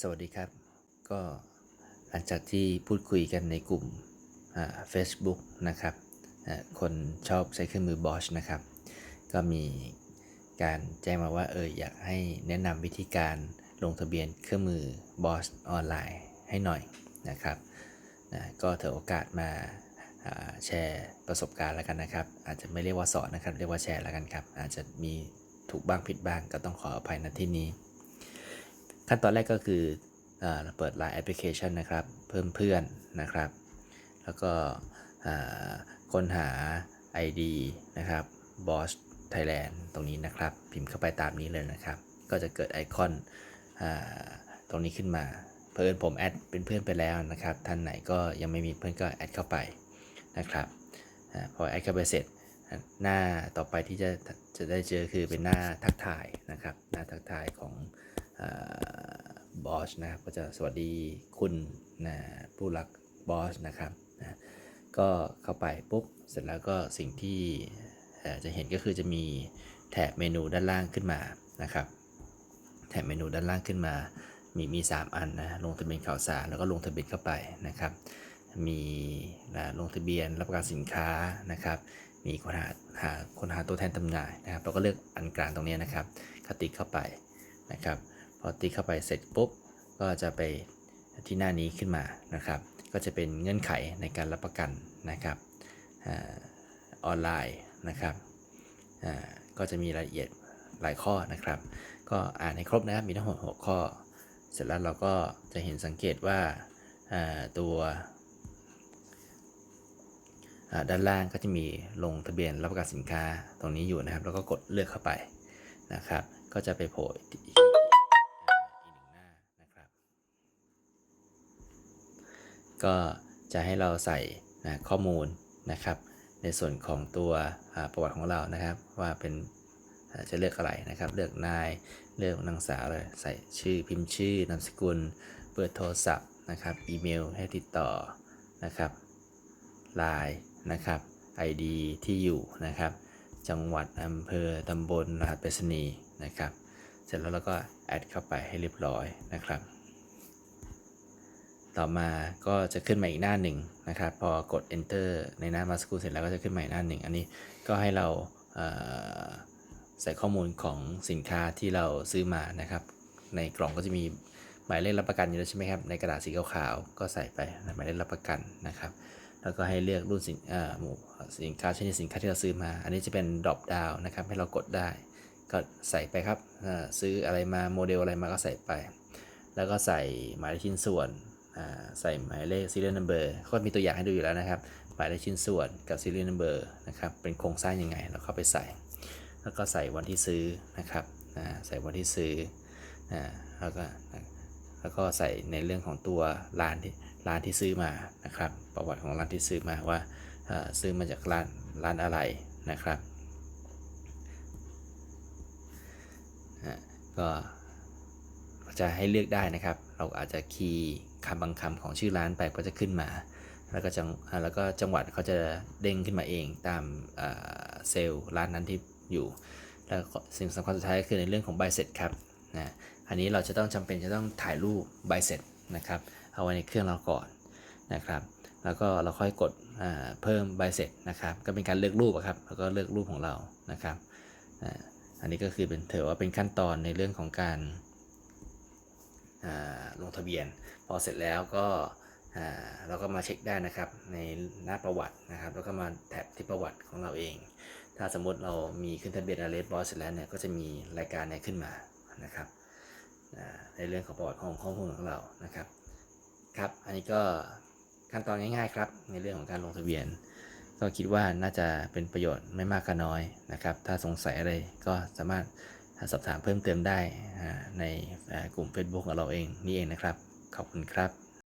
สวัสดีครับ ก็หลังจากที่พูดคุยกันในกลุ่มเฟซบุ๊กนะครับคนชอบใช้เครื่องมือ Bosch นะครับ ก็มีการแจ้งมาว่าเอออยากให้แนะนำวิธีการลงทะเบียนเครื่องมือ Bosch ออนไลน์ให้หน่อยนะครับนะก็ถือโอกาสมาอ่าแชร์ประสบการณ์แล้วกันนะครับ อาจจะไม่เรียกว่าสอนนะครับ เรียกว่าแชร์แล้วกันครับ อาจจะมีถูกบ้างผิดบ้างก็ต้องขออภัยณที่นี้ ขั้นตอนแรกก็คืออเปิด Line Application นะครับ เพิ่มเพื่อนนะครับ แล้วก็ค้นหา ID นะครับ Boss Thailand ตรงนี้นะครับ พิมพ์เข้าไปตามนี้เลยนะครับ ก็จะเกิดไอคอนอตรงนี้ขึ้นมา เพื่อนผมแอดเป็นเพื่อนไปแล้วนะครับ ท่านไหนก็ยังไม่มีเพื่อนก็แอดเข้าไปนะครับอพอแอดเข้าไปเสร็จหน้าต่อไปที่จะจะได้เจอคือเป็นหน้าทักทายนะครับ หน้าทักทายของ บอสนะครับก็จะสวัสดีคุณนะผู้รักบอสนะครับนะก็เข้าไปปุ๊บเสร็จแล้วก็สิ่งที่จะเห็นก็คือจะมีแถบเมนูด้านล่างขึ้นมานะครับแถบเมนูด้านล่างขึ้นมา มีมี 3 อันนะลงทะเบียนข่าวสารแล้วก็ลงทะเบียนเข้าไปนะครับ มีนะลงทะเบียนรับประกันสินค้านะครับ มีคนหาหาคนหาตัวแทนจำหน่ายนะครับ เราก็เลือกอันกลางตรงนี้นะครับคติกเข้าไปนะครับ พอติ๊กเข้าไปเสร็จปุ๊บ ก็จะไปที่หน้านี้ขึ้นมานะครับ ก็จะเป็นเงื่อนไขในการรับประกันนะครับออนไลน์นะครับก็จะมีรายละเอียดหลายข้อนะครับ ก็อ่านให้ครบนะครับ มีทั้งหมด6ข้อ เสร็จแล้วเราก็จะเห็นสังเกตว่าตัวด้านล่างก็จะมีลงทะเบียนรับประกันสินค้าตรงนี้อยู่นะครับ แล้วก็กดเลือกเข้าไปนะครับ ก็จะไปโผล่ ก็จะให้เราใส่นะข้อมูลนะครับ ในส่วนของตัวประวัติของเรานะครับ ว่าเป็นจะเลือกอะไรนะครับ เลือกนายเลือกนางสาวเลยใส่ชื่อพิมพ์ชื่อนามสกุลเบอร์โทรศัพท์นะครับอีเมลให้ติดต่อนะครับไลน์นะครับ ID ที่อยู่นะครับ จังหวัดอำเภอตำบลรหัสไปรษณีย์นะครับ เสร็จแล้วเราก็แอดเข้าไปให้เรียบร้อยนะครับ ต่อมาก็จะขึ้นมาอีกหน้าหนึ่งนะครับ พอกด enter ในหน้ามาสกูเสร็จแล้วก็จะขึ้นมาอีกหน้าหนึ่ง อันนี้ก็ให้เราเใส่ข้อมูลของสินค้าที่เราซื้อมานะครับ ในกล่องก็จะมีหมายเลขรับประกันอยู่แล้วใช่ไหมครับ ในกระดาษสีขาวๆก็ใส่ไปหมายเลขรับประกันนะครับ แล้วก็ให้เลือกรุ่นสินหมู่สินค้าชนิดสินค้าที่เราซื้อมา อันนี้จะเป็น drop down นะครับ ให้เรากดได้ ก็ใส่ไปครับซื้ออะไรมาโมเดลอะไรมาก็ใส่ไป แล้วก็ใส่หมายเลขชิ้นส่วน ใส่หมายเลข serial number ก็มีตัวอย่างให้ดูอยู่แล้วนะครับ หมายเลขชิ้นส่วนกับ serial number นะครับ เป็นโครงสร้างยังไงเราเข้าไปใส่ แล้วก็ใส่วันที่ซื้อนะครับใส่วันที่ซื้อแล้วก็แล้วก็ใส่ในเรื่องของตัวร้านที่ร้านที่ซื้อมานะครับ ประวัติของร้านที่ซื้อมาว่าซื้อมาจากร้านร้านอะไรนะครับก็จะให้เลือกได้นะครับ เราอาจจะคีย์ คำบางคำของชื่อร้านไปก็จะขึ้นมา แล้วก็จังแล้วก็จังหวัดเขาจะเด้งขึ้นมาเองตามเซลล์ร้านนั้นที่อยู่ แล้วสิ่งสำคัญสุดท้ายก็คือในเรื่องของใบเสร็จครับนะอันนี้เราจะต้องจำเป็นจะต้องถ่ายรูปใบเสร็จนะครับ เอาไว้ในเครื่องเราก่อนนะครับ แล้วก็เราค่อยกดเพิ่มใบเสร็จนะครับ ก็เป็นการเลือกรูปครับ แล้วก็เลือกรูปของเรานะครับอันนี้ก็คือเป็นถือว่าเป็นขั้นตอนในเรื่องของการ ลงทะเบียน พอเสร็จแล้วก็เราก็มาเช็คได้นะครับในหน้าประวัตินะครับ แล้วก็มาแท็บที่ประวัติของเราเอง ถ้าสมมติเรามีขึ้นทะเบียนอะไรบอสเสร็จแล้วเนี่ยก็จะมีรายการเนี้ขึ้นมานะครับในเรื่องของประวัติของข้อมูลของเรานะครับครับ อันนี้ก็ขั้นตอนง่ายๆครับ ในเรื่องของการลงทะเบียน ก็คิดว่าน่าจะเป็นประโยชน์ไม่มากก็น้อยนะครับ ถ้าสงสัยอะไรก็สามารถ สอบถามเพิ่มเติมได้ในกลุ่ม Facebook ของเราเองนี่เองนะครับ ขอบคุณครับ